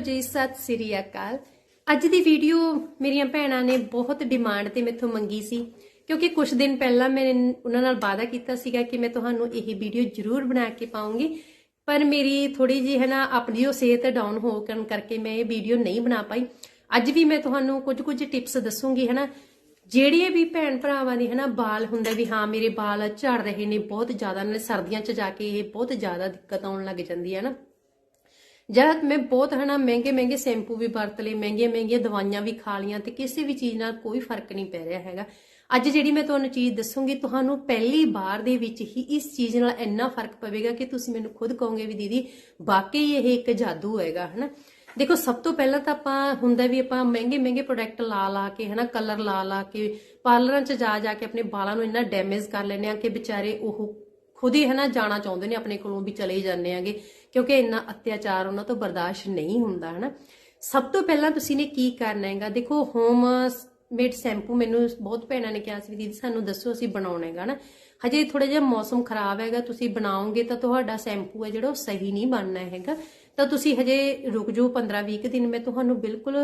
ਜੀ ਸਤਿ ਸ੍ਰੀ ਅਕਾਲ। ਅੱਜ ਦੀ ਵੀਡੀਓ ਮੇਰੀਆਂ ਭੈਣਾਂ ਨੇ ਬਹੁਤ ਡਿਮਾਂਡ ਤੇ ਮੈਥੋਂ ਮੰਗੀ ਸੀ, ਕਿਉਂਕਿ ਕੁਝ ਦਿਨ ਪਹਿਲਾਂ ਮੈਂ ਉਹਨਾਂ ਨਾਲ ਵਾਅਦਾ ਕੀਤਾ ਸੀਗਾ ਕਿ ਮੈਂ ਤੁਹਾਨੂੰ ਇਹ ਵੀਡੀਓ ਜ਼ਰੂਰ ਬਣਾ ਕੇ ਪਾਉਂਗੀ। ਪਰ ਮੇਰੀ ਥੋੜੀ ਜਿਹੀ ਹੈ ਨਾ, ਆਪਣੀ ਉਹ ਸਿਹਤ ਡਾਊਨ ਹੋ ਕਰਨ ਕਰਕੇ ਮੈਂ ਇਹ ਵੀਡੀਓ ਨਹੀਂ ਬਣਾ ਪਾਈ। ਅੱਜ ਵੀ ਮੈਂ ਤੁਹਾਨੂੰ ਕੁਝ ਕੁਝ ਟਿਪਸ ਦੱਸੂਗੀ, ਹੈ ਨਾ। ਜਿਹੜੀਆਂ ਵੀ ਭੈਣ ਭਰਾਵਾਂ ਦੀ ਹਨਾ ਬਾਲ ਹੁੰਦਾ ਵੀ ਹਾਂ, ਮੇਰੇ ਬਾਲ ਝੜ ਰਹੇ ਨੇ, ਬਹੁਤ ਜ਼ਿਆਦਾ, ਨਾਲੇ ਸਰਦੀਆਂ 'ਚ ਜਾ ਕੇ ਇਹ ਬਹੁਤ ਜ਼ਿਆਦਾ ਦਿੱਕਤ ਆਉਣ ਲੱਗ ਜਾਂਦੀ ਹੈ ਨਾ। ਜਦ ਮੈਂ ਬਹੁਤ, ਹਨਾ, ਮਹਿੰਗੇ ਮਹਿੰਗੇ ਸ਼ੈਂਪੂ ਵੀ ਵਰਤ ਲਏ ਮਹਿੰਗੀਆਂ ਮਹਿੰਗੀਆਂ ਦਵਾਈਆਂ ਵੀ ਖਾ ਲੀਆਂ ਤੇ ਕਿਸੇ ਵੀ ਚੀਜ਼ ਨਾਲ ਕੋਈ ਫ਼ਰਕ ਨਹੀਂ ਪੈ ਰਿਹਾ ਹੈਗਾ। ਅੱਜ ਜਿਹੜੀ ਮੈਂ ਤੁਹਾਨੂੰ ਚੀਜ਼ ਦੱਸੂਗੀ, ਤੁਹਾਨੂੰ ਪਹਿਲੀ ਵਾਰ ਦੇ ਵਿੱਚ ਹੀ ਇਸ ਚੀਜ਼ ਨਾਲ ਇੰਨਾ ਫ਼ਰਕ ਪਵੇਗਾ ਕਿ ਤੁਸੀਂ ਮੈਨੂੰ ਖੁਦ ਕਹੋਗੇ ਵੀ ਦੀਦੀ, ਵਾਕਈ ਇਹ ਇੱਕ ਜਾਦੂ ਹੈਗਾ, ਹਨਾ। ਦੇਖੋ, ਸਭ ਤੋਂ ਪਹਿਲਾਂ ਤਾਂ ਆਪਾਂ ਹੁੰਦਾ ਵੀ ਆਪਾਂ ਮਹਿੰਗੇ ਮਹਿੰਗੇ ਪ੍ਰੋਡਕਟ ਲਾ ਲਾ ਕੇ, ਹਨਾ ਕਲਰ ਲਾ ਲਾ ਕੇ ਪਾਰਲਰਾਂ 'ਚ ਜਾ ਜਾ ਕੇ ਆਪਣੇ ਵਾਲਾਂ ਨੂੰ ਇੰਨਾ ਡੈਮੇਜ ਕਰ ਲੈਂਦੇ ਆ ਕਿ ਵਿਚਾਰੇ ਉਹ ਖੁਦ ਹੀ, ਹਨਾ, ਜਾਣਾ ਚਾਹੁੰਦੇ ਨੇ ਆਪਣੇ ਕੋਲੋਂ ਵੀ ਚਲੇ ਜਾਂਦੇ ਆਂਗੇ ਕਿਉਂਕਿ ਇੰਨਾ ਅਤਿਆਚਾਰ ਉਹਨਾਂ ਤੋਂ ਬਰਦਾਸ਼ਤ ਨਹੀਂ ਹੁੰਦਾ, ਹਨਾ? ਸਭ ਤੋਂ ਪਹਿਲਾਂ ਤੁਸੀਂ ਨੇ ਕੀ ਕਰਨਾ ਹੈਗਾ? ਦੇਖੋ ਹੋਮ ਮੇਡ ਸ਼ੈਂਪੂ ਮੈਨੂੰ ਬਹੁਤ ਭੈਣਾਂ ਨੇ ਕਿਹਾ ਸੀ ਦੀਦੀ, ਸਾਨੂੰ ਦੱਸੋ ਅਸੀਂ ਬਣਾਉਣਾ ਹੈਗਾ ਨਾ ਹਜੇ ਥੋੜਾ ਜਿਹਾ ਮੌਸਮ ਖਰਾਬ ਹੈਗਾ, ਤੁਸੀਂ ਬਣਾਓਗੇ ਤਾਂ ਤੁਹਾਡਾ ਸ਼ੈਂਪੂ ਹੈ ਜਿਹੜਾ ਉਹ ਸਹੀ ਨਹੀਂ ਬਣਨਾ ਹੈਗਾ। ਤਾਂ ਤੁਸੀਂ ਹਜੇ ਰੁਕ ਜਾਓ 15 20 ਦਿਨ, ਮੈਂ ਤੁਹਾਨੂੰ ਬਿਲਕੁਲ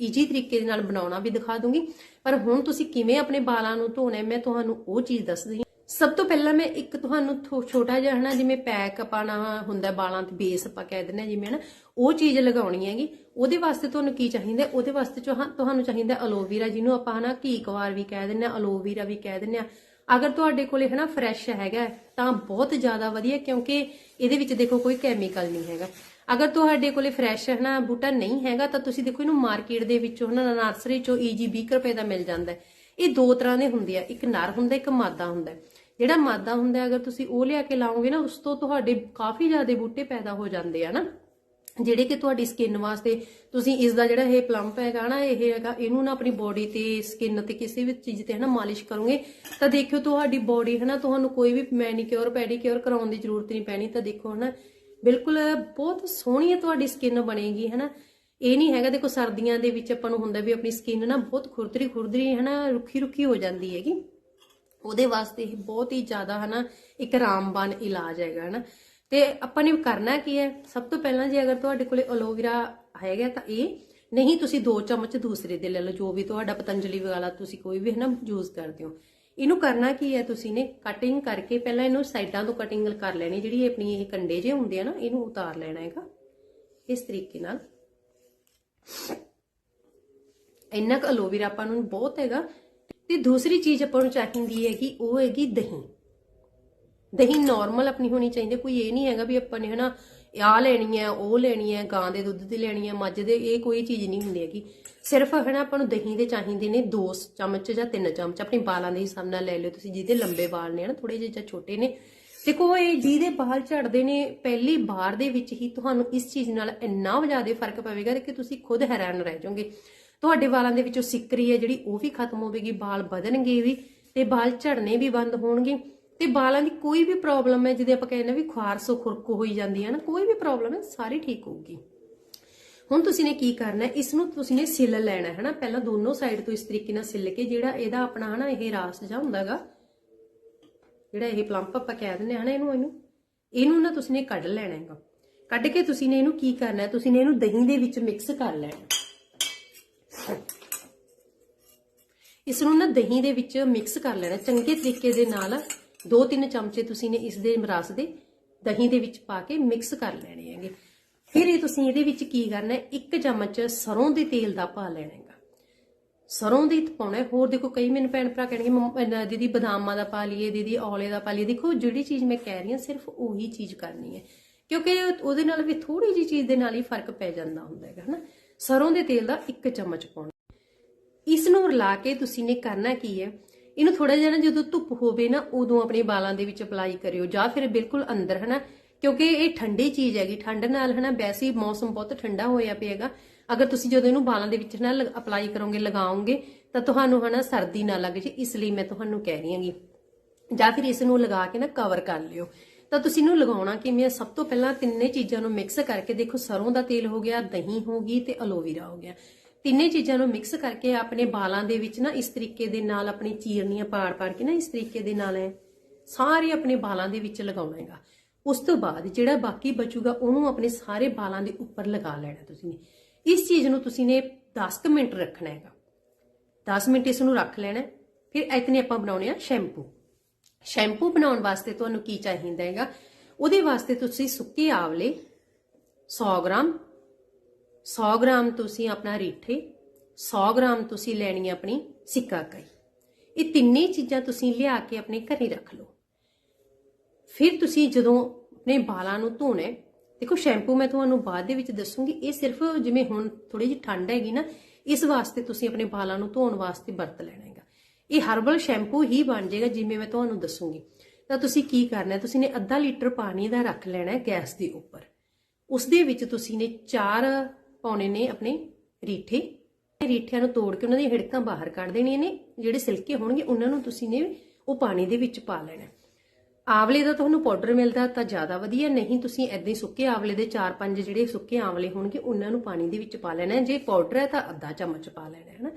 ਈਜੀ ਤਰੀਕੇ ਦੇ ਨਾਲ ਬਣਾਉਣਾ ਵੀ ਦਿਖਾ ਦੂੰਗੀ। ਪਰ ਹੁਣ ਤੁਸੀਂ ਕਿਵੇਂ ਆਪਣੇ ਵਾਲਾਂ ਨੂੰ ਧੋਣਾ ਮੈਂ ਤੁਹਾਨੂੰ ਉਹ ਚੀਜ਼ ਦੱਸਦੀ ਸਭ ਤੋਂ ਪਹਿਲਾਂ ਮੈਂ ਇੱਕ ਤੁਹਾਨੂੰ ਛੋਟਾ ਜਿਹਾ ਹਨਾ, ਜਿਵੇਂ ਪੈਕ ਪਾਣਾ ਹੁੰਦਾ ਬਾਲਾਂ ਤੇ ਬੇਸ ਆਪਾਂ ਕਹਿ ਦਿੰਦੇ ਹਾਂ, ਜਿਵੇਂ ਹਨਾ, ਉਹ ਚੀਜ਼ ਲਗਾਉਣੀ ਹੈਗੀ ਉਹਦੇ ਵਾਸਤੇ ਤੁਹਾਨੂੰ ਕੀ ਚਾਹੀਦਾ ਉਹਦੇ ਵਾਸਤੇ ਤੁਹਾਨੂੰ ਚਾਹੀਦਾ ਅਲੋਵੀਰਾ ਜਿਹਨੂੰ ਆਪਾਂ ਹਨਾ ਘੀ ਕੁਵਾਰ ਵੀ ਕਹਿ ਦਿੰਦੇ ਹਾਂ ਅਲੋਵੀਰਾ ਵੀ ਕਹਿ ਦਿੰਦੇ ਹਾਂ ਅਗਰ ਤੁਹਾਡੇ ਕੋਲੇ ਹਨਾ ਫਰੈਸ਼ ਹੈਗਾ ਤਾਂ ਬਹੁਤ ਜ਼ਿਆਦਾ ਵਧੀਆ, ਕਿਉਂਕਿ ਇਹਦੇ ਵਿੱਚ ਦੇਖੋ ਕੋਈ ਕੈਮੀਕਲ ਨਹੀਂ ਹੈਗਾ ਅਗਰ ਤੁਹਾਡੇ ਕੋਲੇ ਫਰੈਸ਼ ਹਨਾ ਬੂਟਾ ਨਹੀਂ ਹੈਗਾ, ਤਾਂ ਤੁਸੀਂ ਦੇਖੋ ਇਹਨੂੰ ਮਾਰਕੀਟ ਦੇ ਵਿੱਚੋਂ ਹਨਾ, ਨਰਸਰੀ ਚੋਂ ਈਜੀ 20 ਰੁਪਏ ਦਾ ਮਿਲ ਜਾਂਦਾ ਹੈ। ਇਹ ਦੋ ਤਰ੍ਹਾਂ ਦੇ ਹੁੰਦੇ ਆ, ਇੱਕ ਨਰ ਹੁੰਦਾ, ਇੱਕ ਮਾਦਾ ਹੁੰਦਾ ਹੈ। ਜਿਹੜਾ ਮਾਦਾ ਹੁੰਦਾ ਅਗਰ ਤੁਸੀਂ ਉਹ ਲਿਆ ਕੇ ਲਾਓਗੇ ਨਾ, ਉਸ ਤੋਂ ਤੁਹਾਡੇ ਕਾਫੀ ਜ਼ਿਆਦਾ ਬੂਟੇ ਪੈਦਾ ਹੋ ਜਾਂਦੇ ਆ ਨਾ। ਜਿਹੜੇ ਕਿ ਤੁਹਾਡੀ ਸਕਿਨ ਵਾਸਤੇ, ਤੁਸੀਂ ਇਸ ਦਾ ਜਿਹੜਾ ਇਹ ਪਲੰਪ ਹੈਗਾ ਨਾ, ਇਹ ਹੈਗਾ, ਇਹਨੂੰ ਨਾ ਆਪਣੀ ਬੋਡੀ ਤੇ ਸਕਿਨ ਤੇ ਕਿਸੇ ਵੀ ਚੀਜ਼ ਤੇ ਹਨਾ ਮਾਲਿਸ਼ ਕਰੋਗੇ, ਤਾਂ ਦੇਖਿਓ ਤੁਹਾਡੀ ਬੋਡੀ ਹਨਾ, ਤੁਹਾਨੂੰ ਕੋਈ ਵੀ ਮੈਨੀਕਿਉਰ ਪੈਡੀਕਿਉਰ ਕਰਾਉਣ ਦੀ ਜ਼ਰੂਰਤ ਨਹੀਂ ਪੈਣੀ, ਤਾਂ ਦੇਖੋ ਹਨਾ, ਬਿਲਕੁਲ ਬਹੁਤ ਸੋਹਣੀ ਹੈ ਤੁਹਾਡੀ ਸਕਿਨ ਬਣੇਗੀ ਹਨਾ। ਇਹ ਨਹੀਂ ਹੈਗਾ, ਦੇਖੋ ਸਰਦੀਆਂ ਦੇ ਵਿੱਚ ਆਪਾਂ ਨੂੰ ਹੁੰਦਾ ਵੀ ਆਪਣੀ ਸਕਿਨ ਨਾ ਬਹੁਤ ਖੁਰਦਰੀ ਖੁਰਦਰੀ ਹਨਾ ਰੁੱਖੀ ਰੁੱਖੀ ਹੋ ਜਾਂਦੀ ਹੈਗੀ। ਉਹਦੇ ਵਾਸਤੇ ਇਹ ਬਹੁਤ ਹੀ ਜ਼ਿਆਦਾ ਹਨਾ, ਇੱਕ ਰਾਮਬਾਨ ਇਲਾਜ ਹੈਗਾ, ਹਨਾ। ਤੇ ਆਪਾਂ ਨੇ ਕਰਨਾ ਕੀ ਹੈ? ਸਭ ਤੋਂ ਪਹਿਲਾਂ ਜੇ ਅਗਰ ਤੁਹਾਡੇ ਕੋਲੇ ਅਲੋਵੀਰਾ ਹੈਗਾ ਤਾਂ ਇਹ, ਨਹੀਂ ਤੁਸੀਂ ਦੋ ਚਮਚ ਦੂਸਰੇ ਦੇ ਲੈ ਲਓ, ਜੋ ਵੀ ਤੁਹਾਡਾ ਪਤੰਜਲੀ ਵਾਲਾ ਤੁਸੀਂ ਕੋਈ ਵੀ ਹਨਾ ਯੂਜ਼ ਕਰਦੇ ਹੋ। ਇਹਨੂੰ ਕਰਨਾ ਕੀ ਹੈ ਤੁਸੀਂ ਨੇ? ਕਟਿੰਗ ਕਰਕੇ ਪਹਿਲਾਂ ਇਹਨੂੰ ਸਾਈਡਾਂ ਤੋਂ ਕਟਿੰਗ ਕਰ ਲੈਣੀ, ਜਿਹੜੀ ਆਪਣੀ ਇਹ ਕੰਡੇ ਜੇ ਹੁੰਦੇ ਆ ਨਾ, ਇਹਨੂੰ ਉਤਾਰ ਲੈਣਾ ਹੈਗਾ। ਇਸ ਤਰੀਕੇ ਨਾਲ। ਇੰਨਾ ਕੁ ਅਲੋਵੀਰਾ ਆਪਾਂ ਨੂੰ ਬਹੁਤ ਹੈਗਾ। ਤੇ ਦੂਸਰੀ ਚੀਜ਼ ਆਪਾਂ ਨੂੰ ਚਾਹੀਦੀ ਹੈਗੀ, ਉਹ ਹੈਗੀ ਦਹੀਂ। ਦਹੀਂ ਨਾਰਮਲ ਆਪਣੀ ਹੋਣੀ ਚਾਹੀਦੀ, ਕੋਈ ਇਹ ਨਹੀਂ ਹੈਗਾ ਵੀ ਆਪਾਂ ਨੇ ਹਨਾ ਆ ਲੈਣੀ ਹੈ, ਉਹ ਲੈਣੀ ਹੈ, ਗਾਂ ਦੇ ਦੁੱਧ ਦੀ ਲੈਣੀ ਹੈ, ਮੱਝ ਦੇ, ਇਹ ਕੋਈ ਚੀਜ਼ ਨਹੀਂ ਹੁੰਦੀ ਹੈਗੀ। ਸਿਰਫ ਹਨਾ ਆਪਾਂ ਨੂੰ ਦਹੀਂ ਦੇ ਚਾਹੀਦੇ ਨੇ 2 ਚਮਚ ਜਾਂ 3 ਚਮਚ, ਆਪਣੇ ਬਾਲਾਂ ਦੇ ਹਿਸਾਬ ਨਾਲ ਲੈ ਲਿਓ ਤੁਸੀਂ, ਜਿਹਦੇ ਲੰਬੇ ਵਾਲ ਨੇ ਹਨਾ ਥੋੜੇ ਜਿਹੇ ਜਾਂ ਛੋਟੇ ਨੇ। ਦੇਖੋ, ਇਹ ਜਿਹਦੇ ਬਾਲ ਝੜਦੇ ਨੇ, ਪਹਿਲੀ ਵਾਰ ਦੇ ਵਿੱਚ ਹੀ ਤੁਹਾਨੂੰ ਇਸ ਚੀਜ਼ ਨਾਲ ਇੰਨਾ ਜ਼ਿਆਦਾ ਫ਼ਰਕ ਪਵੇਗਾ ਕਿ ਤੁਸੀਂ ਖੁਦ ਹੈਰਾਨ ਰਹਿ ਜਾਓਗੇ। ਤੁਹਾਡੇ ਵਾਲਾਂ ਦੇ ਵਿੱਚੋਂ ਸਿੱਕਰੀ ਹੈ, ਜਿਹੜੀ ਉਹ ਵੀ ਖਤਮ ਹੋਵੇਗੀ, ਵਾਲ ਵਧਣਗੇ ਵੀ ਤੇ ਵਾਲ ਝੜਨੇ ਵੀ ਬੰਦ ਹੋਣਗੇ। ਤੇ ਵਾਲਾਂ ਦੀ ਕੋਈ ਵੀ ਪ੍ਰੋਬਲਮ ਹੈ, ਜਿਹਦੇ ਆਪਾਂ ਕਹਿੰਦੇ ਵੀ ਖਾਰਸ ਖੁਰਕ ਹੋਈ ਜਾਂਦੀ ਹੈ ਨਾ, ਕੋਈ ਵੀ ਪ੍ਰੋਬਲਮ ਹੈ, ਸਾਰੀ ਠੀਕ ਹੋਊਗੀ। ਹੁਣ ਤੁਸੀਂ ਨੇ ਕੀ ਕਰਨਾ ਹੈ? ਇਸ ਨੂੰ ਤੁਸੀਂ ਨੇ ਸਿੱਲ ਲੈਣਾ ਹੈ ਨਾ, ਪਹਿਲਾਂ ਦੋਨੋਂ ਸਾਈਡ ਤੋਂ ਇਸ ਤਰੀਕੇ ਨਾਲ ਸਿੱਲ ਕੇ, ਜਿਹੜਾ ਇਹਦਾ ਆਪਣਾ ਹਨਾ, ਇਹ ਰਾਸ ਜਿਹਾ ਹੁੰਦਾਗਾ, ਜਿਹੜਾ ਇਹ ਪਲੰਪ ਆਪਾਂ ਕਹਿ ਦਿੰਦੇ ਹਾਂ ਨਾ ਇਹਨੂੰ ਇਹਨੂੰ। ਇਹਨੂੰ ਨਾ ਤੁਸੀਂ ਨੇ ਕੱਢ ਲੈਣਾ ਹੈਗਾ। ਕੱਢ ਕੇ ਤੁਸੀਂ ਨੇ ਇਹਨੂੰ ਕੀ ਕਰਨਾ ਤੁਸੀਂ ਨੇ ਇਹਨੂੰ ਦਹੀਂ ਦੇ ਵਿੱਚ ਮਿਕਸ ਕਰ ਲੈਣਾ। ਇਸ ਨੂੰ ਨਾ ਦਹੀਂ ਦੇ ਵਿੱਚ ਮਿਕਸ ਕਰ ਲੈਣਾ। ਚੰਗੇ ਤਰੀਕੇ ਦੇ ਨਾਲ ਦੋ ਤਿੰਨ ਚਮਚੇ ਤੁਸੀਂ ਨੇ ਇਸ ਦੇ ਰਸ ਦੇ ਦਹੀਂ ਦੇ ਵਿੱਚ ਪਾ ਕੇ ਮਿਕਸ ਕਰ ਲੈਣੇ ਹੈਗੇ। ਫਿਰ ਇਹ ਤੁਸੀਂ ਇਹਦੇ ਵਿੱਚ ਕੀ ਕਰਨਾ ਹੈ? ਇੱਕ ਚਮਚ ਸਰੋਂ ਦੇ ਤੇਲ ਦਾ ਪਾ ਲੈਣਾ ਹੈਗਾ। ਸਰੋਂ ਦੇ ਪਾਉਣਾ ਹੋਰ ਦੇਖੋ, ਕਈ ਮੈਨੂੰ ਭੈਣ ਭਰਾ ਕਹਿਣਗੇ ਦੀਦੀ ਬਦਾਮਾਂ ਦਾ ਪਾ ਲਈਏ, ਦੀਦੀ ਔਲੇ ਦਾ ਪਾ ਲਈਏ। ਦੇਖੋ, ਜਿਹੜੀ ਚੀਜ਼ ਮੈਂ ਕਹਿ ਰਹੀ ਹਾਂ, ਸਿਰਫ ਉਹੀ ਚੀਜ਼ ਕਰਨੀ ਹੈ। ਕਿਉਂਕਿ ਉਹਦੇ ਨਾਲ ਵੀ ਥੋੜੀ ਜੀ ਚੀਜ਼ ਦੇ ਨਾਲ ਹੀ ਫ਼ਰਕ ਪੈ ਜਾਂਦਾ ਹੁੰਦਾ ਹੈਗਾ, ਹਨਾ? ਸਰੋਂ ਦੇ ਤੇਲ ਦਾ ਇੱਕ ਚਮਚ ਪਾਉਣਾ। ਇਸ ਨੂੰ ਰਲਾ ਕੇ ਤੁਸੀਂ ਨੇ ਕਰਨਾ ਕੀ ਹੈ? ਇਹਨੂੰ ਥੋੜਾ ਜਿਹਾ ਨਾ ਜਦੋਂ ਧੁੱਪ ਹੋਵੇ ਨਾ, ਉਦੋਂ ਆਪਣੇ ਵਾਲਾਂ ਦੇ ਵਿੱਚ ਅਪਲਾਈ ਕਰਿਓ ਜਾਂ ਫਿਰ ਬਿਲਕੁਲ ਅੰਦਰ, ਹਨਾ? ਕਿਉਂਕਿ ਇਹ ਠੰਡੀ ਚੀਜ਼ ਹੈਗੀ, ਠੰਡ ਨਾਲ, ਹਨਾ? ਵੈਸੇ ਮੌਸਮ ਬਹੁਤ ਠੰਡਾ ਹੋਇਆ ਪਿਆਗਾ ਅਗਰ ਤੁਸੀਂ ਜਦੋਂ ਇਹਨੂੰ ਵਾਲਾਂ ਦੇ ਵਿੱਚ ਨਾ ਅਪਲਾਈ ਕਰੋਗੇ, ਲਗਾਓਗੇ, ਤਾਂ ਤੁਹਾਨੂੰ, ਹਨਾ, ਸਰਦੀ ਨਾ ਲੱਗ ਜੇ, ਇਸ ਲਈ ਮੈਂ ਤੁਹਾਨੂੰ ਕਹਿ ਰਹੀ ਹਾਂਗੀ। ਜਾਂ ਫਿਰ ਇਸ ਨੂੰ ਲਗਾ ਕੇ ਨਾ ਕਵਰ ਕਰ ਲਿਓ। ਤਾਂ ਤੁਸੀਂ ਇਹਨੂੰ ਲਗਾਉਣਾ ਕਿਵੇਂ ਸਭ ਤੋਂ ਪਹਿਲਾਂ ਤਿੰਨੇ ਚੀਜ਼ਾਂ ਨੂੰ ਮਿਕਸ ਕਰਕੇ ਦੇਖੋ, ਸਰੋਂ ਦਾ ਤੇਲ ਹੋ ਗਿਆ, ਦਹੀਂ ਹੋ ਗਈ ਤੇ ਅਲੋਵੀਰਾ ਹੋ ਗਿਆ। ਤਿੰਨੇ ਚੀਜ਼ਾਂ ਨੂੰ ਮਿਕਸ ਕਰਕੇ ਆਪਣੇ ਬਾਲਾਂ ਦੇ ਵਿੱਚ ਨਾ ਇਸ ਤਰੀਕੇ ਦੇ ਨਾਲ ਆਪਣੀ ਚੀਰਨੀਆਂ ਪਾੜ ਪਾੜ ਕੇ ਨਾ ਇਸ ਤਰੀਕੇ ਦੇ ਨਾਲ ਹੈ ਸਾਰੇ ਆਪਣੇ ਬਾਲਾਂ ਦੇ ਵਿੱਚ ਲਗਾਉਣਾ ਹੈਗਾ। ਉਸ ਤੋਂ ਬਾਅਦ ਜਿਹੜਾ ਬਾਕੀ ਬਚੂਗਾ ਉਹਨੂੰ ਆਪਣੇ ਸਾਰੇ ਬਾਲਾਂ ਦੇ ਉੱਪਰ ਲਗਾ ਲੈਣਾ ਤੁਸੀਂ ਨੇ। ਇਸ ਚੀਜ਼ ਨੂੰ ਤੁਸੀਂ ਨੇ 10 ਕੁ ਮਿੰਟ ਰੱਖਣਾ ਹੈਗਾ। 10 ਮਿੰਟ ਇਸ ਨੂੰ ਰੱਖ ਲੈਣਾ ਫਿਰ ਇਤਨੇ ਆਪਾਂ ਬਣਾਉਣੇ ਆ ਸ਼ੈਂਪੂ। ਸ਼ੈਂਪੂ ਬਣਾਉਣ ਵਾਸਤੇ ਤੁਹਾਨੂੰ ਕੀ ਚਾਹੀਦਾ ਹੈਗਾ? ਉਹਦੇ ਵਾਸਤੇ ਤੁਸੀਂ ਸੁੱਕੇ ਆਵਲੇ 100 ਗ੍ਰਾਮ 100 ਗ੍ਰਾਮ ਤੁਸੀਂ ਆਪਣਾ ਰੀਠੇ 100 ਗ੍ਰਾਮ ਤੁਸੀਂ ਲੈਣੀ ਆਪਣੀ ਸਿੱਕਾ ਕਈ। ਇਹ ਤਿੰਨੇ ਚੀਜ਼ਾਂ ਤੁਸੀਂ ਲਿਆ ਕੇ ਆਪਣੇ ਘਰੇ ਰੱਖ ਲਓ। ਫਿਰ ਤੁਸੀਂ ਜਦੋਂ ਆਪਣੇ ਵਾਲਾਂ ਨੂੰ ਧੋਣਾ ਦੇਖੋ ਸ਼ੈਂਪੂ ਮੈਂ ਤੁਹਾਨੂੰ ਬਾਅਦ ਦੇ ਵਿੱਚ ਦੱਸੂਗੀ, ਇਹ ਸਿਰਫ ਜਿਵੇਂ ਹੁਣ ਥੋੜੀ ਜਿਹੀ ਠੰਡ ਹੈਗੀ ਨਾ, ਇਸ ਵਾਸਤੇ ਤੁਸੀਂ ਆਪਣੇ ਵਾਲਾਂ ਨੂੰ ਧੋਣ ਵਾਸਤੇ ਵਰਤ ਲੈਣਾ ਹੈਗਾ। ਇਹ ਹਰਬਲ ਸ਼ੈਂਪੂ ਹੀ ਬਣ ਜਾਏਗਾ ਜਿਵੇਂ ਮੈਂ ਤੁਹਾਨੂੰ ਦੱਸੂਗੀ। ਤਾਂ ਤੁਸੀਂ ਕੀ ਕਰਨਾ ਤੁਸੀਂ ਨੇ ਅੱਧਾ ਲੀਟਰ ਪਾਣੀ ਦਾ ਰੱਖ ਲੈਣਾ ਗੈਸ ਦੇ ਉੱਪਰ। ਉਸ ਦੇ ਵਿੱਚ ਤੁਸੀਂ ਨੇ ਚਾਰ ਪਾਉਣੇ ਨੇ ਆਪਣੇ ਰੀਠੇ। ਰੀਠਿਆਂ ਨੂੰ ਤੋੜ ਕੇ ਉਹਨਾਂ ਦੀਆਂ ਹਿੜਕਾਂ ਬਾਹਰ ਕੱਢ ਦੇਣੀਆਂ ਨੇ। ਜਿਹੜੇ ਸਿਲਕੇ ਹੋਣਗੇ, ਉਹਨਾਂ ਨੂੰ ਤੁਸੀਂ ਨੇ ਉਹ ਪਾਣੀ ਦੇ ਵਿੱਚ ਪਾ ਲੈਣਾ। ਹੈ। ਆਵਲੇ ਦਾ ਤੁਹਾਨੂੰ ਪਾਊਡਰ ਮਿਲਦਾ ਤਾਂ ਜ਼ਿਆਦਾ ਵਧੀਆ। ਨਹੀਂ, ਤੁਸੀਂ ਐਦਾਂ ਹੀ ਸੁੱਕੇ ਆਵਲੇ ਦੇ 4-5 ਜਿਹੜੇ ਸੁੱਕੇ ਆਵਲੇ ਹੋਣਗੇ, ਉਹਨਾਂ ਨੂੰ ਪਾਣੀ ਦੇ ਵਿੱਚ ਪਾ ਲੈਣਾ ਜੇ ਪਾਊਡਰ ਹੈ ਤਾਂ ਅੱਧਾ ਚਮਚ ਪਾ ਲੈਣਾ ਹੈ ਨਾ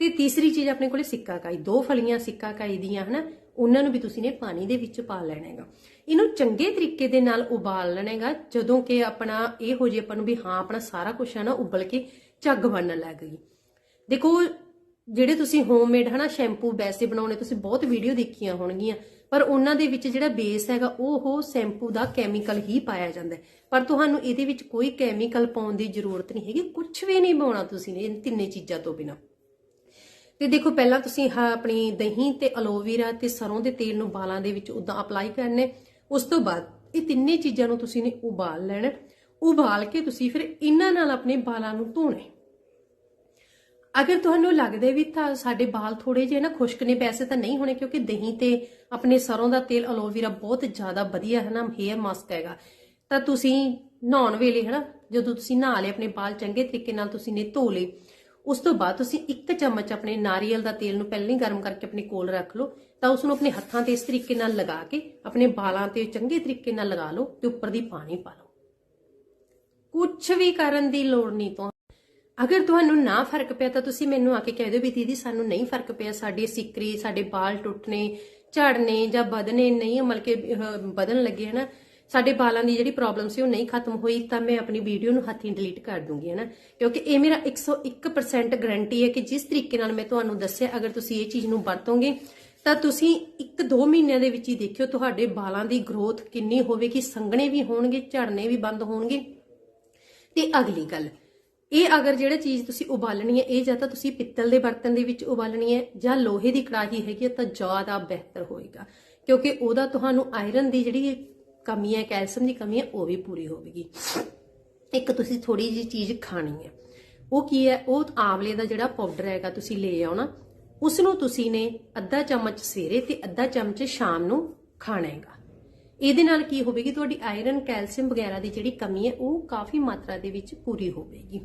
ਤੇ ਤੀਸਰੀ ਚੀਜ਼ ਆਪਣੇ ਕੋਲੇ ਸਿੱਕਾ ਕਾਈ। ਦੋ ਫਲੀਆਂ ਸਿੱਕਾ ਕਾਈ ਦੀਆਂ, ਹਨਾ। ਉਹਨਾਂ ਨੂੰ ਵੀ ਤੁਸੀਂ ਨੇ ਪਾਣੀ ਦੇ ਵਿੱਚ ਪਾ ਲੈਣਾ ਹੈਗਾ। ਇਹਨੂੰ ਚੰਗੇ ਤਰੀਕੇ ਦੇ ਨਾਲ ਉਬਾਲ ਲੈਣਾ ਹੈਗਾ, ਜਦੋਂ ਕਿ ਆਪਣਾ ਇਹ ਹੋ ਜੇ ਆਪਾਂ ਨੂੰ ਵੀ ਹਾਂ, ਆਪਣਾ ਸਾਰਾ ਕੁਝ ਹੈ ਨਾ ਉਬਲ ਕੇ ਝੱਗ ਬਣਨ ਲੱਗ ਗਈ। ਦੇਖੋ, ਜਿਹੜੇ ਤੁਸੀਂ ਹੋਮਮੇਡ ਹਨਾ ਸ਼ੈਂਪੂ ਵੈਸੇ ਬਣਾਉਣੇ, ਤੁਸੀਂ ਬਹੁਤ ਵੀਡੀਓ ਦੇਖੀਆਂ ਹੋਣਗੀਆਂ, ਪਰ ਉਹਨਾਂ ਦੇ ਵਿੱਚ ਜਿਹੜਾ ਬੇਸ ਹੈਗਾ, ਉਹ ਸ਼ੈਂਪੂ ਦਾ ਕੈਮੀਕਲ ਹੀ ਪਾਇਆ ਜਾਂਦਾ ਪਰ ਤੁਹਾਨੂੰ ਇਹਦੇ ਵਿੱਚ ਕੋਈ ਕੈਮੀਕਲ ਪਾਉਣ ਦੀ ਜ਼ਰੂਰਤ ਨਹੀਂ ਹੈਗੀ ਕੁਝ ਵੀ ਨਹੀਂ ਪਾਉਣਾ ਤੁਸੀਂ ਨੇ ਤਿੰਨੇ ਚੀਜ਼ਾਂ ਤੋਂ ਬਿਨਾ। ਤੇ ਦੇਖੋ, ਪਹਿਲਾਂ ਤੁਸੀਂ ਆਹ ਆਪਣੀ ਦਹੀਂ ਤੇ ਅਲੋਵੀਰਾ ਤੇ ਸਰੋਂ ਦੇ ਤੇਲ ਨੂੰ ਵਾਲਾਂ ਦੇ ਵਿੱਚ ਉਦਾਂ ਅਪਲਾਈ ਕਰਨੇ। ਉਸ ਤੋਂ ਬਾਅਦ ਇਹ ਤਿੰਨੇ ਚੀਜ਼ਾਂ ਨੂੰ ਤੁਸੀਂ ਨੇ ਉਬਾਲ ਲੈਣਾ। ਉਬਾਲ ਕੇ ਤੁਸੀਂ ਫਿਰ ਇਹਨਾਂ ਨਾਲ ਆਪਣੇ ਵਾਲਾਂ ਨੂੰ ਧੋਣੇ। ਅਗਰ ਤੁਹਾਨੂੰ ਲੱਗਦਾ ਵੀ ਤਾਂ ਸਾਡੇ ਵਾਲ ਥੋੜੇ ਜਿਹੇ ਨਾ ਖੁਸ਼ਕ ਨੇ, ਵੈਸੇ ਤਾਂ ਨਹੀਂ ਹੋਣੇ, ਕਿਉਂਕਿ ਦਹੀਂ ਤੇ ਆਪਣੇ ਸਰੋਂ ਦਾ ਤੇਲ ਅਲੋਵੀਰਾ ਬਹੁਤ ਜ਼ਿਆਦਾ ਵਧੀਆ ਹੈ ਨਾ ਹੇਅਰ ਮਾਸਕ ਹੈਗਾ। ਤਾਂ ਤੁਸੀਂ ਨਹਾਉਣ ਵੇਲੇ, ਹਨਾ, ਜਦੋਂ ਤੁਸੀਂ ਨਹਾ ਲਏ ਆਪਣੇ ਵਾਲ ਚੰਗੇ ਤਰੀਕੇ ਨਾਲ ਤੁਸੀਂ ਨੇ ਧੋ ਲਏ ਉਸ ਤੋਂ ਬਾਅਦ ਤੁਸੀਂ ਇੱਕ ਚਮਚ ਆਪਣੇ ਨਾਰੀਅਲ ਦਾ ਤੇਲ ਨੂੰ ਪਹਿਲਾਂ ਹੀ ਗਰਮ ਕਰਕੇ ਆਪਣੇ ਕੋਲ ਰੱਖ ਲਓ, ਤਾਂ ਉਸ ਨੂੰ ਆਪਣੇ ਹੱਥਾਂ ਤੇ ਇਸ ਤਰੀਕੇ ਨਾਲ ਲਗਾ ਕੇ ਆਪਣੇ ਵਾਲਾਂ ਤੇ ਚੰਗੇ ਤਰੀਕੇ ਨਾਲ ਲਗਾ ਲਓ ਤੇ ਉੱਪਰ ਦੀ ਪਾਣੀ ਪਾ ਲਓ। ਕੁਝ ਵੀ ਕਰਨ ਦੀ ਲੋੜ ਨਹੀਂ ਤੋਂ ਅਗਰ ਤੁਹਾਨੂੰ ਨਾ ਫ਼ਰਕ ਪਿਆ ਤਾਂ ਤੁਸੀਂ ਮੈਨੂੰ ਆ ਕੇ ਕਹਿ ਦਿਓ ਵੀ ਦੀਦੀ ਸਾਨੂੰ ਨਹੀਂ ਫ਼ਰਕ ਪਿਆ, ਸਾਡੀ ਸਿੱਕਰੀ, ਸਾਡੇ ਵਾਲ ਟੁੱਟਨੇ ਝੜਨੇ ਜਾਂ ਵਧਨੇ ਨਹੀਂ, ਮਤਲਬ ਕਿ ਵਧਣ ਲੱਗੇ ਹਨਾ ਸਾਡੇ ਬਾਲਾਂ ਦੀ ਜਿਹੜੀ ਪ੍ਰੋਬਲਮ ਸੀ ਉਹ ਨਹੀਂ ਖਤਮ ਹੋਈ, ਤਾਂ ਮੈਂ ਆਪਣੀ ਵੀਡੀਓ ਨੂੰ ਹੱਥੀਂ ਡਿਲੀਟ ਕਰ ਦੂੰਗੀ ਹੈ ਨਾ ਕਿਉਂਕਿ ਇਹ ਮੇਰਾ 101% ਗਾਰੰਟੀ ਹੈ ਕਿ ਜਿਸ ਤਰੀਕੇ ਨਾਲ ਮੈਂ ਤੁਹਾਨੂੰ ਦੱਸਿਆ, ਅਗਰ ਤੁਸੀਂ ਇਹ ਚੀਜ਼ ਨੂੰ ਵਰਤੋਗੇ, ਤਾਂ ਤੁਸੀਂ 1-2 ਮਹੀਨਿਆਂ ਦੇ ਵਿੱਚ ਹੀ ਦੇਖਿਓ ਤੁਹਾਡੇ ਬਾਲਾਂ ਦੀ ਗਰੋਥ ਕਿੰਨੀ ਹੋਵੇਗੀ, ਸੰਘਣੇ ਵੀ ਹੋਣਗੇ, ਝੜਨੇ ਵੀ ਬੰਦ ਹੋਣਗੇ। ਤੇ ਅਗਲੀ ਗੱਲ, ਇਹ ਅਗਰ ਜਿਹੜਾ ਚੀਜ਼ ਤੁਸੀਂ ਉਬਾਲਣੀ ਹੈ, ਇਹ ਜਾਂ ਤਾਂ ਤੁਸੀਂ ਪਿੱਤਲ ਦੇ ਬਰਤਨ ਦੇ ਵਿੱਚ ਉਬਾਲਣੀ ਹੈ, ਜਾਂ ਲੋਹੇ ਦੀ ਕੜਾਹੀ ਹੈਗੀ ਹੈ, ਤਾਂ ਜ਼ਿਆਦਾ ਬਿਹਤਰ ਹੋਏਗਾ। ਕਿਉਂਕਿ ਉਹਦਾ ਤੁਹਾਨੂੰ ਆਇਰਨ ਦੀ ਜਿਹੜੀ ਕਮੀ ਹੈ, ਕੈਲਸ਼ੀਅਮ ਦੀ ਕਮੀ ਹੈ, ਉਹ ਵੀ ਪੂਰੀ ਹੋਵੇਗੀ। ਇੱਕ ਤੁਸੀਂ ਥੋੜੀ ਜਿਹੀ ਚੀਜ਼ ਖਾਣੀ ਹੈ। ਉਹ ਕੀ ਹੈ? ਉਹ ਆਵਲੇ ਦਾ ਜਿਹੜਾ ਪਾਊਡਰ ਹੈਗਾ ਤੁਸੀਂ ਲੈ ਆਉਣਾ ਉਸ ਨੂੰ ਤੁਸੀਂ ਨੇ ਅੱਧਾ ਚਮਚ ਸਵੇਰੇ ਤੇ ਅੱਧਾ ਚਮਚ ਸ਼ਾਮ ਨੂੰ ਖਾਣਾ ਹੈਗਾ। ਇਹਦੇ ਨਾਲ ਕੀ ਹੋਵੇਗੀ? ਤੁਹਾਡੀ ਆਇਰਨ ਕੈਲਸ਼ੀਅਮ ਵਗੈਰਾ ਦੀ ਜਿਹੜੀ ਕਮੀ ਹੈ, ਉਹ ਕਾਫੀ ਮਾਤਰਾ ਦੇ ਵਿੱਚ ਪੂਰੀ ਹੋਵੇਗੀ।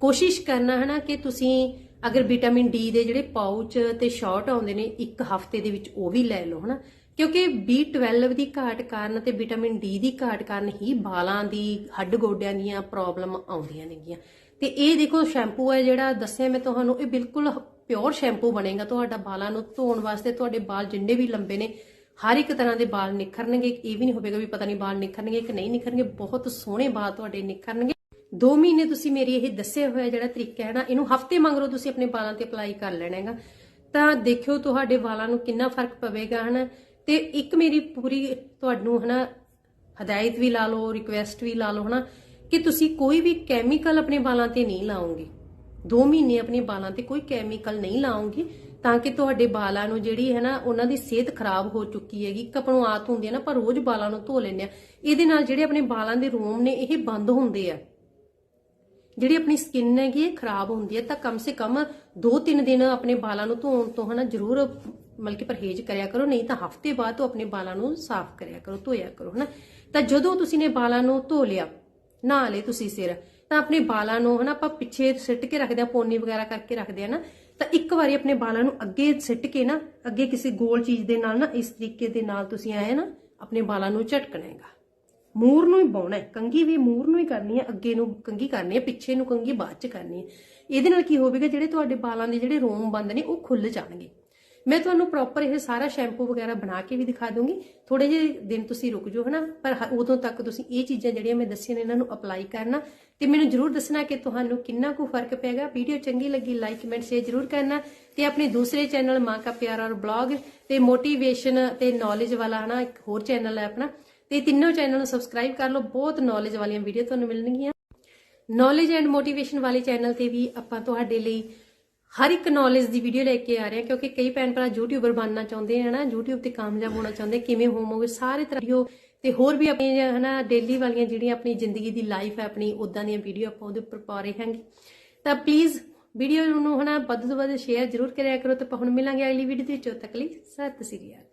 ਕੋਸ਼ਿਸ਼ ਕਰਨਾ ਹੈ ਨਾ ਕਿ ਤੁਸੀਂ ਅਗਰ ਵਿਟਾਮਿਨ ਡੀ ਦੇ ਜਿਹੜੇ ਪਾਊਚ ਤੇ ਸ਼ਾਰਟ ਆਉਂਦੇ ਨੇ, ਇੱਕ ਹਫ਼ਤੇ ਦੇ ਵਿੱਚ ਉਹ ਵੀ ਲੈ ਲਓ, ਹਨਾ? ਕਿਉਂਕਿ B12 ਦੀ ਘਾਟ ਕਾਰਨ ਤੇ ਵਿਟਾਮਿਨ ਡੀ ਦੀ ਘਾਟ ਕਾਰਨ ਹੀ ਬਾਲਾਂ ਦੀ ਹੱਡ ਗੋਡਿਆਂ ਦੀਆਂ ਪ੍ਰੋਬਲਮ ਆਉਂਦੀਆਂ ਨੇਗੀਆਂ। ਤੇ ਇਹ ਦੇਖੋ ਸ਼ੈਂਪੂ ਹੈ ਜਿਹੜਾ ਦੱਸਿਆ ਮੈਂ ਤੁਹਾਨੂੰ, ਇਹ ਬਿਲਕੁਲ ਪਿਓਰ ਸ਼ੈਂਪੂ ਬਣੇਗਾ। ਤੁਹਾਡਾ ਵਾਲਾਂ ਨੂੰ ਧੋਣ ਵਾਸਤੇ ਤੁਹਾਡੇ ਵਾਲ ਜਿੰਨੇ ਵੀ ਲੰਬੇ ਨੇ, ਹਰ ਇੱਕ ਤਰ੍ਹਾਂ ਦੇ ਬਾਲ ਨਿਖਰਨਗੇ। ਇਹ ਵੀ ਨਹੀਂ ਹੋਵੇਗਾ ਵੀ ਪਤਾ ਨਹੀਂ ਬਾਲ ਨਿਖਰਨਗੇ ਕਿ ਨਹੀਂ ਨਿਖਰਨਗੇ। ਬਹੁਤ ਸੋਹਣੇ ਬਾਲ ਤੁਹਾਡੇ ਨਿਖਰਨਗੇ। 2 ਮਹੀਨੇ ਤੁਸੀਂ ਮੇਰੀ ਇਹ ਦੱਸਿਆ ਹੋਇਆ ਜਿਹੜਾ ਤਰੀਕਾ ਹੈ ਨਾ, ਇਹਨੂੰ ਹਫ਼ਤੇ ਮੰਗਰੋ ਤੁਸੀਂ ਆਪਣੇ ਬਾਲਾਂ ਤੇ ਅਪਲਾਈ ਕਰ ਲੈਣਾ ਹੈਗਾ। ਤਾਂ ਦੇਖਿਓ, ਤੁਹਾਡੇ ਵਾਲਾਂ ਨੂੰ ਕਿੰਨਾ ਫ਼ਰਕ ਪਵੇਗਾ, ਹਨ? ਤੇ ਇੱਕ ਮੇਰੀ ਪੂਰੀ ਤੁਹਾਨੂੰ ਹਨਾ ਹਦਾਇਤ ਵੀ ਲਾ ਲਓ ਰਿਕੁਐਸਟ ਵੀ ਲਾ ਲਓ ਹਨਾ, ਕਿ ਤੁਸੀਂ ਕੋਈ ਵੀ ਕੈਮੀਕਲ ਆਪਣੇ ਵਾਲਾਂ ਤੇ ਨਹੀਂ ਲਾਓਗੇ। 2 ਮਹੀਨੇ ਆਪਣੇ ਵਾਲਾਂ ਤੇ ਕੋਈ ਕੈਮੀਕਲ ਨਹੀਂ ਲਾਉਂਗੀ ਤਾਂ ਕਿ ਤੁਹਾਡੇ ਵਾਲਾਂ ਨੂੰ ਜਿਹੜੀ ਹੈ ਨਾ, ਉਹਨਾਂ ਦੀ ਸਿਹਤ ਖਰਾਬ ਹੋ ਚੁੱਕੀ ਹੈਗੀ। ਕਪਣੋਂ ਆਤ ਹੁੰਦੀ ਹੈ ਨਾ ਪਰ ਰੋਜ਼ ਵਾਲਾਂ ਨੂੰ ਧੋ ਲੈਂਦੇ ਆ ਇਹਦੇ ਨਾਲ ਜਿਹੜੇ ਆਪਣੇ ਵਾਲਾਂ ਦੇ ਰੋਮ ਨੇ, ਇਹ ਬੰਦ ਹੁੰਦੇ ਆ। ਜਿਹੜੀ ਆਪਣੀ ਸਕਿਨ ਹੈਗੀ ਇਹ ਖਰਾਬ ਹੁੰਦੀ ਹੈ, ਤਾਂ ਕਮ ਸੇ ਕਮ 2-3 ਦਿਨ ਆਪਣੇ ਵਾਲਾਂ ਨੂੰ ਧੋਣ ਤੋਂ ਹਨਾ ਜ਼ਰੂਰ ਮਤਲਬ ਕਿ ਪਰਹੇਜ਼ ਕਰਿਆ ਕਰੋ, ਨਹੀਂ ਤਾਂ ਹਫ਼ਤੇ ਬਾਅਦ ਤੋਂ ਆਪਣੇ ਵਾਲਾਂ ਨੂੰ ਸਾਫ਼ ਕਰਿਆ ਕਰੋ, ਧੋਇਆ ਕਰੋ, ਹਨਾ। ਤਾਂ ਜਦੋਂ ਤੁਸੀਂ ਨੇ ਵਾਲਾਂ ਨੂੰ ਧੋ ਲਿਆ, ਨਹਾ ਲਏ ਤੁਸੀਂ ਸਿਰ, ਤਾਂ ਆਪਣੇ ਵਾਲਾਂ ਨੂੰ ਹਨਾ ਆਪਾਂ ਪਿੱਛੇ ਸਿੱਟ ਕੇ ਰੱਖਦੇ ਆ ਪੋਨੀ ਵਗੈਰਾ ਕਰਕੇ ਰੱਖਦੇ ਆ ਨਾ, ਤਾਂ ਇੱਕ ਵਾਰੀ ਆਪਣੇ ਵਾਲਾਂ ਨੂੰ ਅੱਗੇ ਸਿੱਟ ਕੇ ਨਾ, ਅੱਗੇ ਕਿਸੇ ਗੋਲ ਚੀਜ਼ ਦੇ ਨਾਲ ਨਾ ਇਸ ਤਰੀਕੇ ਦੇ ਨਾਲ ਤੁਸੀਂ ਆਏ ਨਾ ਆਪਣੇ ਵਾਲਾਂ ਨੂੰ ਝਟਕਣਾ ਹੈਗਾ। ਮੂਰ ਨੂੰ ਹੀ ਪਾਉਣਾ ਹੈ। ਕੰਗੀ ਵੀ ਮੂਰ ਨੂੰ ਹੀ ਕਰਨੀ ਹੈ, ਅੱਗੇ ਨੂੰ ਕੰਗੀ ਕਰਨੀ ਹੈ, ਪਿੱਛੇ ਨੂੰ ਕੰਗੀ ਬਾਅਦ ਚ ਕਰਨੀ ਹੈ। ਇਹਦੇ ਨਾਲ ਕੀ ਹੋਵੇਗਾ, ਜਿਹੜੇ ਤੁਹਾਡੇ ਵਾਲਾਂ ਦੇ ਜਿਹੜੇ ਰੋਮ ਬੰਦ ਨੇ, ਉਹ ਖੁੱਲ ਜਾਣਗੇ। ਮੈਂ ਤੁਹਾਨੂੰ ਪ੍ਰੋਪਰ ਇਹ ਸਾਰਾ ਸ਼ੈਂਪੂ ਵਗੈਰਾ ਬਣਾ ਕੇ ਵੀ ਦਿਖਾ ਦੂੰਗੀ। ਥੋੜੇ ਜਿਹੇ ਦਿਨ ਤੁਸੀਂ ਰੁਕ ਜਾਓ, ਹਨਾ? ਪਰ ਉਦੋਂ ਤੱਕ ਤੁਸੀਂ ਇਹ ਚੀਜ਼ਾਂ ਜਿਹੜੀਆਂ ਮੈਂ ਦੱਸੀਆਂ ਨੇ, ਇਹਨਾਂ ਨੂੰ ਅਪਲਾਈ ਕਰਨਾ। ਤੇ ਮੈਨੂੰ ਜਰੂਰ ਦੱਸਣਾ ਕਿ ਤੁਹਾਨੂੰ ਕਿੰਨਾ ਕੁ ਫ਼ਰਕ ਪੈਗਾ ਵੀਡੀਓ ਚੰਗੀ ਲੱਗੀ ਲਾਈਕ ਕਮੈਂਟ ਸ਼ੇਅਰ ਜਰੂਰ ਕਰਨਾ। ਤੇ ਆਪਣੇ ਦੂਸਰੇ ਚੈਨਲ ਮਾਂ ਕਾ ਪਿਆਰ ਔਰ ਬਲੌਗ ਤੇ ਮੋਟੀਵੇਸ਼ਨ ਤੇ ਨੌਲੇਜ ਵਾਲਾ, ਹਨਾ, ਇੱਕ ਹੋਰ ਚੈਨਲ ਹੈ ਆਪਣਾ। ਤੇ ਤਿੰਨੋਂ ਚੈਨਲ ਨੂੰ ਸਬਸਕ੍ਰਾਈਬ ਕਰ ਲਓ। ਬਹੁਤ ਨੌਲੇਜ ਵਾਲੀਆਂ ਵੀਡੀਓ ਤੁਹਾਨੂੰ ਮਿਲਣਗੀਆਂ। ਨੌਲੇਜ ਐਂਡ ਮੋਟੀਵੇਸ਼ਨ ਵਾਲੇ ਚੈਨਲ ਤੇ ਵੀ ਆਪਾਂ ਤੁਹਾਡੇ ਲਈ ਹਰ ਇੱਕ ਨੌਲੇਜ ਦੀ ਵੀਡੀਓ ਲੈ ਕੇ ਆ ਰਹੇ ਹਾਂ, ਕਿਉਂਕਿ ਕਈ ਭੈਣ ਭਰਾ ਯੂਟਿਊਬਰ ਬਣਨਾ ਚਾਹੁੰਦੇ ਹਨ? ਨਾ YouTube ਤੇ ਕਾਮਯਾਬ ਹੋਣਾ ਚਾਹੁੰਦੇ, ਕਿਵੇਂ ਹੋਵੋਗੇ? ਸਾਰੇ ਤਰ੍ਹਾਂ ਵੀਡੀਓ ਤੇ ਹੋਰ ਵੀ ਆਪਣੀ ਹਨਾ ਡੇਲੀ ਵਾਲੀਆਂ ਜਿਹੜੀਆਂ ਆਪਣੀ ਜ਼ਿੰਦਗੀ ਦੀ ਲਾਈਫ ਹੈ, ਆਪਣੀ ਉਦਾਂ ਦੀਆਂ ਵੀਡੀਓ ਆਪਾਂ ਉਹਦੇ ਉੱਪਰ ਪਾ ਰਹੇ ਹਾਂਗੇ। ਤਾਂ ਪਲੀਜ਼ ਵੀਡੀਓ ਨੂੰ, ਹਨਾ, ਵੱਧ ਤੋਂ ਵੱਧ ਸ਼ੇਅਰ ਜ਼ਰੂਰ ਕਰਿਆ ਕਰੋ ਤੇ ਆਪਾਂ ਹੁਣ ਮਿਲਾਂਗੇ ਅਗਲੀ ਵੀਡੀਓ ਦੇ ਵਿੱਚ। ਤੱਕ ਲਈ ਸਤਿ ਸ੍ਰੀ ਅਕਾਲ।